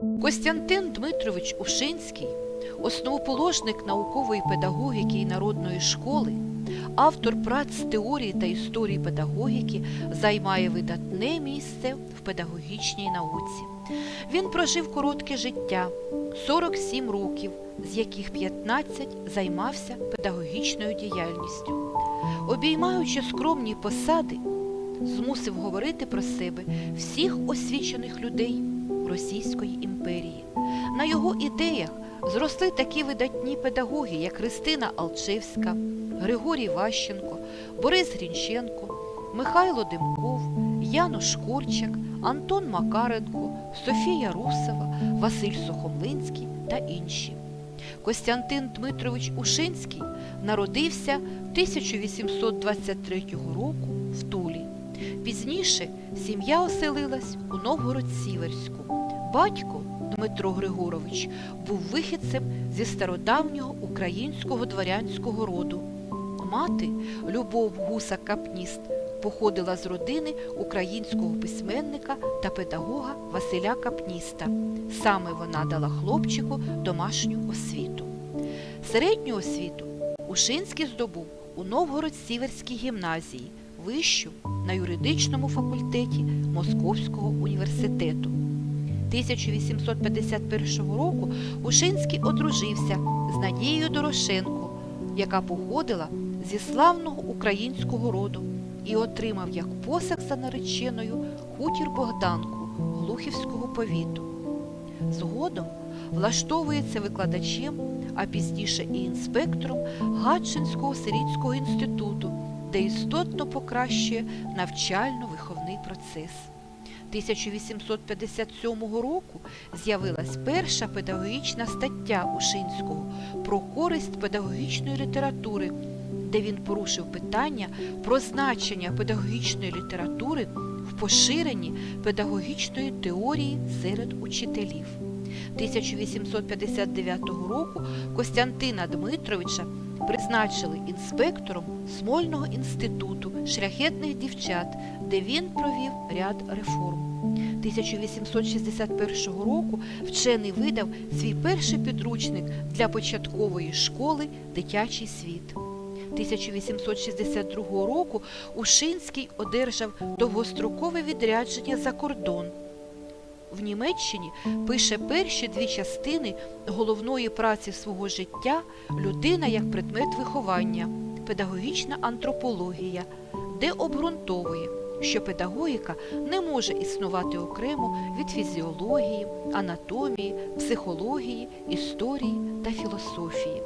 Костянтин Дмитрович Ушинський, основоположник наукової педагогіки і народної школи, автор праць з теорії та історії педагогіки, займає видатне місце в педагогічній науці. Він прожив коротке життя 47 років, з яких 15 займався педагогічною діяльністю. Обіймаючи скромні посади, змусив говорити про себе всіх освічених людей Російської імперії. На його ідеях зросли такі видатні педагоги, як Христина Алчевська, Григорій Ващенко, Борис Грінченко, Михайло Демков, Янош Корчак, Антон Макаренко, Софія Русова, Василь Сухомлинський та інші. Костянтин Дмитрович Ушинський народився 1823 року в Тулі. Пізніше сім'я оселилась у Новгород-Сіверську. Батько Дмитро Григорович був вихідцем зі стародавнього українського дворянського роду. Мати Любов Гуса Капніст походила з родини українського письменника та педагога Василя Капніста. Саме вона дала хлопчику домашню освіту. Середню освіту Ушинський здобув у Новгород-Сіверській гімназії, вищу на юридичному факультеті Московського університету. 1851 року Ушинський одружився з Надією Дорошенко, яка походила зі славного українського роду і отримав як посаг за нареченою хутір Богданку Глухівського повіту. Згодом влаштовується викладачем, а пізніше і інспектором Гатчинського сирітського інституту, де істотно покращує навчально-виховний процес. 1857 року з'явилась перша педагогічна стаття Ушинського про користь педагогічної літератури, де він порушив питання про значення педагогічної літератури в поширенні педагогічної теорії серед учителів. 1859 року Костянтина Дмитровича призначили інспектором Смольного інституту шляхетних дівчат, де він провів ряд реформ. 1861 року вчений видав свій перший підручник для початкової школи Дитячий світ. 1862 року Ушинський одержав довгострокове відрядження за кордон. В Німеччині пише перші дві частини головної праці свого життя Людина як предмет виховання, педагогічна антропологія, де обґрунтовує, що педагогіка не може існувати окремо від фізіології, анатомії, психології, історії та філософії.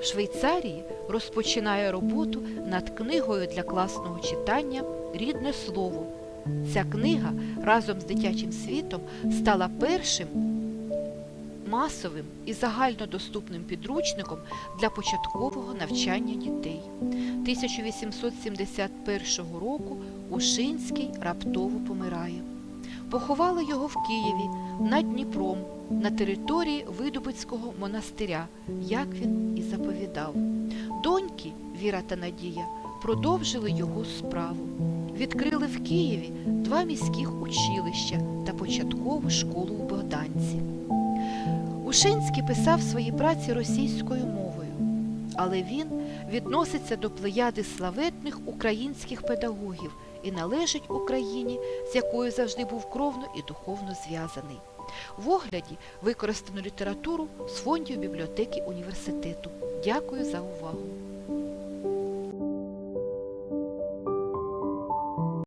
В Швейцарії розпочинає роботу над книгою для класного читання Рідне слово. Ця книга разом з дитячим світом стала першим масовим і загальнодоступним підручником для початкового навчання дітей. 1871 року Ушинський раптово помирає. Поховали його в Києві над Дніпром на території Видубицького монастиря, як він і заповідав. Доньки Віра та Надія продовжили його справу. Відкрили в Києві два міських училища та початкову школу у Богданці. Ушинський писав свої праці російською мовою, але він відноситься до плеяди славетних українських педагогів і належить Україні, з якою завжди був кровно і духовно зв'язаний. В огляді використано літературу з фондів бібліотеки університету. Дякую за увагу!